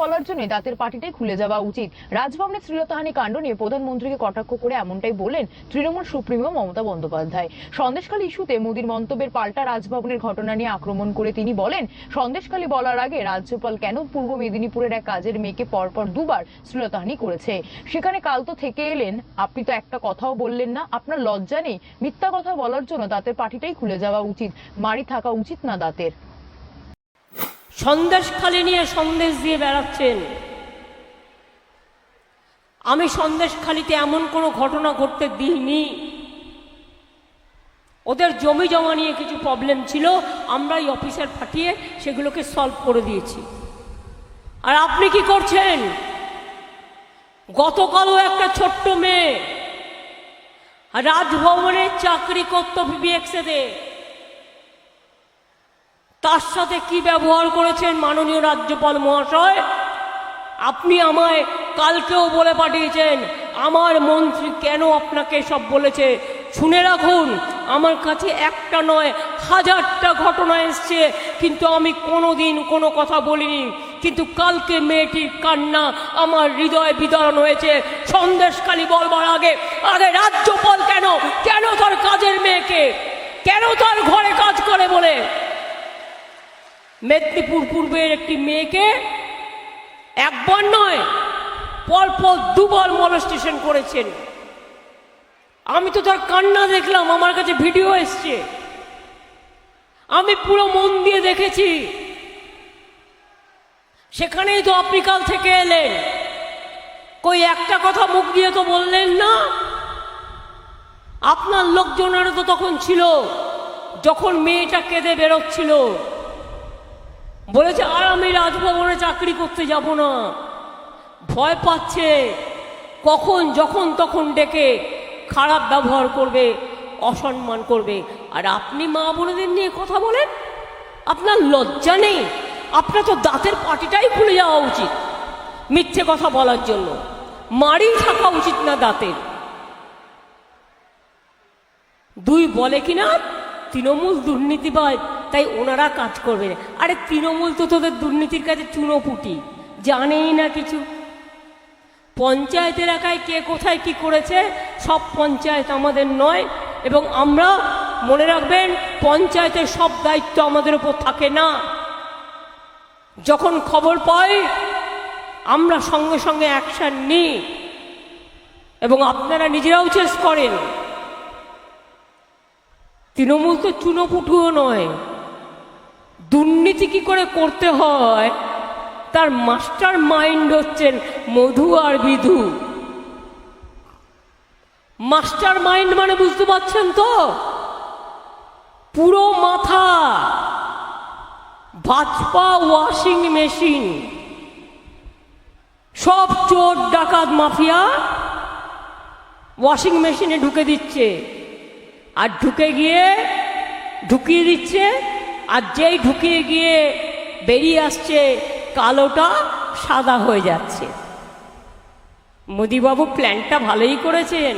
বলার জন্য দাঁতের পাটিটাই খুলে যাওয়া উচিত। রাজভবনে শ্লীলতাহানি কাণ্ড নিয়ে প্রধানমন্ত্রীকে কটাক্ষ করে এমনটাই বলেন তৃণমূল সুপ্রিমো মমতা বন্দ্যোপাধ্যায়। সন্দেশখালী ইস্যুতে মোদীর মন্তব্যের পাল্টা রাজভবনের ঘটনা নিয়ে আক্রমণ করে তিনি বলেন, সন্দেশখালী বলার আগে রাজ্যপাল কেন পূর্ব মেদিনীপুরের এক কাজের মেয়েকে পরপর দুবার শ্লীলতাহানি করেছে? সেখানে কাল তো থেকে এলেন, আপনি তো একটা কথাও বললেন না, আপনার লজ্জা নেই। মিথ্যা কথা বলার জন্য দাঁতের পাটিটাই খুলে যাওয়া উচিত। মারি থাকা উচিত না দাঁতের। সন্দেশ খালি নিয়ে সন্দেশ দিয়ে বেড়াচ্ছেন। আমি সন্দেশ খালিতে এমন কোনো ঘটনা ঘটতে দিইনি। ওদের জমি জমা নিয়ে কিছু প্রবলেম ছিল আমরা এই অফিসার পাঠিয়ে সেগুলোকে সলভ করে দিয়েছি। আর আপনি কি করছেন? গতকালও একটা ছোট্ট মেয়ে রাজভবনে চাকরি করত বিবিএক্সেতে তার সাথে কি ব্যবহার করেছেন মাননীয় রাজ্যপাল মহাশয়? আপনি আমায় কালকেও বলে পাঠিয়েছেন, আমার মন্ত্রী কেন আপনাকে সব বলেছে? শুনে রাখুন, আমার কাছে একটা নয়, হাজারটা ঘটনা এসছে, কিন্তু আমি কোনো দিন কোনো কথা বলিনি। কিন্তু কালকে মেয়েটির কান্না আমার হৃদয়ে বিতরণ হয়েছে। সন্দেশখালী বলবার আগে আগে রাজ্যপাল কেন কেন তার কাজের মেয়েকে, কেন তার ঘরে কাজ করে বলে? মেদিনীপুর পূর্বের একটি মেয়েকে একবার নয়, পরপর দুবার মলস্টেশন করেছেন। আমি তো তার কান্না দেখলাম, আমার কাছে ভিডিও এসছে। আমি পুরো মন দিয়ে দেখেছি। সেখানেই তো আপনি কাল থেকে এলেন। কই, একটা কথা মুখ দিয়ে তো বললেন না? আপনার লোকজনেরও তো তখন ছিল, যখন মেয়েটা কেঁদে বেরোচ্ছিল। বলেছে, আর আমি রাজভবনে চাকরি করতে যাব না। ভয় পাচ্ছে। কখন, যখন, তখন ডেকে খারাপ ব্যবহার করবে, অসম্মান করবে। আর আপনি মা বোনেদের নিয়ে কথা বলেন। আপনার লজ্জা নেই। আপনার তো দাঁতের পাটিটাই খুলে যাওয়া উচিত মিথ্যে কথা বলার জন্য। মারি থাকা উচিত না দাঁতের। দুই বলে কিনা? তৃণমূল দুর্নীতিবাদ তাই ওনারা কাজ করবে আরে তৃণমূল তো তোদের দুর্নীতির কাছে চুনোপুটি। জানেই না কিছু। পঞ্চায়েত এলাকায় কে কোথায় কি করেছে, সব পঞ্চায়েত আমাদের নয়। এবং আমরা, মনে রাখবেন, পঞ্চায়েতের সব দায়িত্ব আমাদের উপর থাকে না। যখন খবর পাই, আমরা সঙ্গে সঙ্গে অ্যাকশন নিই। এবং আপনারা নিজেরাও চেস করেন। তৃণমূল তো চুনোপুটুও নয়। দুর্নীতি কি করে করতে হয়? তার মাস্টার মাইন্ড হচ্ছেন মধু আর বিধু। মাস্টার মাইন্ড মানে বুঝতে পারছেন তো? পুরো মাথা। Bhajpa washing machine. সব চোর, ডাকাত, মাফিয়া ওয়াশিং মেশিনে ঢুকে দিচ্ছে। আর ঢুকে গিয়ে ঢুকিয়ে দিচ্ছে আর যেই ঢুকিয়ে গিয়ে বেরিয়ে আসছে কালোটা সাদা হয়ে যাচ্ছে। মোদিবাবু প্ল্যানটা ভালোই করেছেন।